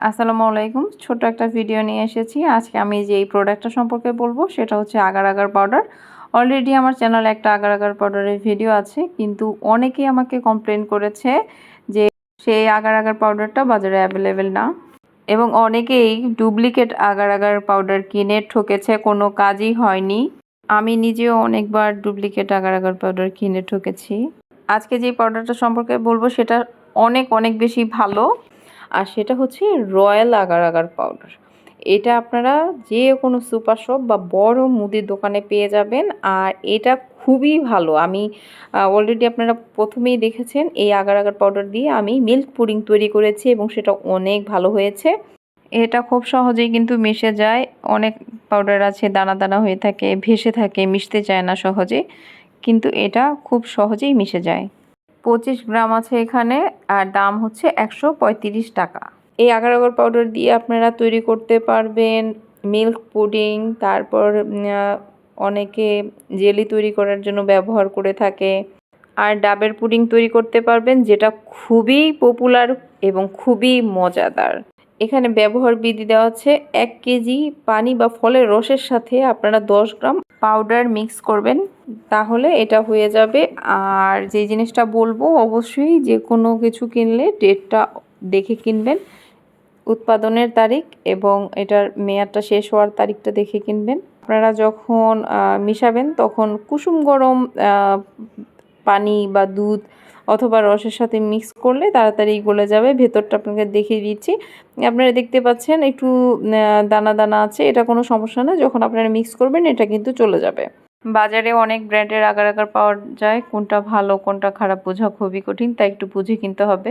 আসসালামু আলাইকুম। ছোট একটা ভিডিও নিয়ে এসেছি। আজকে আমি যে এই প্রোডাক্টটা সম্পর্কে বলব, সেটা হচ্ছে আগার আগার পাউডার অলরেডি আমার চ্যানেলে একটা আগার আগার পাউডারের ভিডিও আছে, কিন্তু অনেকেই আমাকে কমপ্লেন করেছে যে সেই আগার আগার পাউডারটা বাজারে অ্যাভেলেবেল না। এবং অনেকেই ডুপ্লিকেট আগার আগার পাউডার কিনে ঠকেছে, কোনো কাজই হয়নি। আমি নিজেও অনেকবার ডুপ্লিকেট আগার আগার পাউডার কিনে ঠকেছি। আজকে যে পাউডারটা সম্পর্কে বলব, সেটা অনেক অনেক বেশি ভালো। আর সেটা হচ্ছে রয়্যাল আগার আগার পাউডার। এটা আপনারা যে কোনো সুপার শপ বা বড় মুদির দোকানে পেয়ে যাবেন আর এটা খুবই ভালো। আমি অলরেডি আপনারা প্রথমেই দেখেছেন এই আগার আগার পাউডার দিয়ে আমি মিল্ক পুডিং তৈরি করেছি এবং সেটা অনেক ভালো হয়েছে। এটা খুব সহজেই কিন্তু মিশে যায়। অনেক পাউডার আছে, দানা দানা হয়ে থাকে, ভেসে থাকে, মিশতে চায় না সহজে। কিন্তু এটা খুব সহজেই মিশে যায়। পঁচিশ গ্রাম আছে এখানে, আর দাম হচ্ছে একশো পঁয়ত্রিশ টাকা। এই আগার আগার পাউডার দিয়ে আপনারা তৈরি করতে পারবেন মিল্ক পুডিং তারপর অনেকে জেলি তৈরি করার জন্য ব্যবহার করে থাকে। আর ডাবের পুডিং তৈরি করতে পারবেন, যেটা খুবই পপুলার এবং খুবই মজাদার। এখানে ব্যবহার বিধি দেওয়া আছে, এক কেজি পানি বা ফলের রসের সাথে আপনারা দশ গ্রাম পাউডার মিক্স করবেন, তাহলে এটা হয়ে যাবে। আর যে জিনিসটা বলব, অবশ্যই যে কোনো কিছু কিনলে ডেটটা দেখে কিনবেন, উৎপাদনের তারিখ এবং এটার মেয়াদটা শেষ হওয়ার তারিখটা দেখে কিনবেন। আপনারা যখন মিশাবেন, তখন কুসুম গরম পানি বা দুধ অথবা রসের সাথে মিক্স করলে তাড়াতাড়ি গলে যাবে। ভেতরটা আপনাকে দেখিয়ে দিচ্ছি। আপনারা দেখতে পাচ্ছেন একটু দানা দানা আছে, এটা কোনো সমস্যা না। যখন আপনারা মিক্স করবেন, এটা কিন্তু চলে যাবে। বাজারে অনেক ব্র্যান্ডের আগার আগার পাওয়া যায়। কোনটা ভালো, কোনটা খারাপ বোঝা খুবই কঠিন, তাই একটু বুঝে কিনতে হবে।